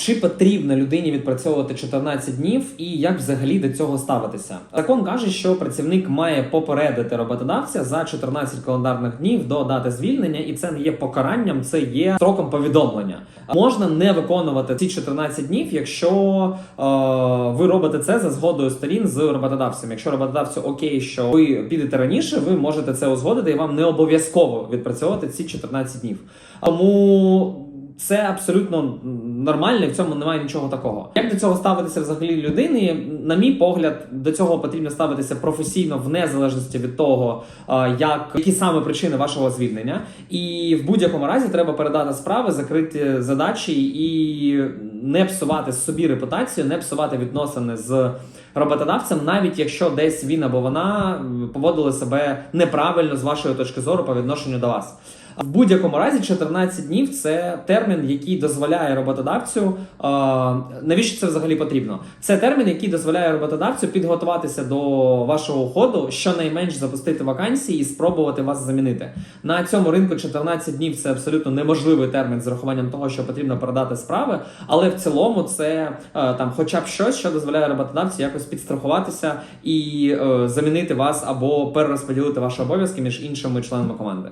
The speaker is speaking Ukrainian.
Чи потрібно людині відпрацьовувати 14 днів і як взагалі до цього ставитися? Закон каже, що працівник має попередити роботодавця за 14 календарних днів до дати звільнення, і це не є покаранням, це є строком повідомлення. Можна не виконувати ці 14 днів, якщо е, ви робите це за згодою сторін з роботодавцем. Якщо роботодавцю окей, що ви підете раніше, ви можете це узгодити, і вам не обов'язково відпрацьовувати ці 14 днів. Тому це абсолютно нормально, в цьому немає нічого такого. Як до цього ставитися взагалі людини? На мій погляд, до цього потрібно ставитися професійно в незалежності від того, як які саме причини вашого звільнення, і в будь-якому разі треба передати справи, закриті задачі і не псувати собі репутацію, не псувати відносини з роботодавцем, навіть якщо десь він або вона поводили себе неправильно з вашої точки зору по відношенню до вас. В будь-якому разі 14 днів це термін, який дозволяє роботодавцю. навіщо це взагалі потрібно? Це термін, який дозволяє роботодавцю підготуватися до вашого уходу, щонайменш запустити вакансії і спробувати вас замінити. На цьому ринку 14 днів це абсолютно неможливий термін з рахуванням того, що потрібно передати справи, але в цілому це е, там, хоча б щось, що дозволяє роботодавцю якось підстрахуватися і е, замінити вас або перерозподілити ваші обов'язки між іншими членами команди.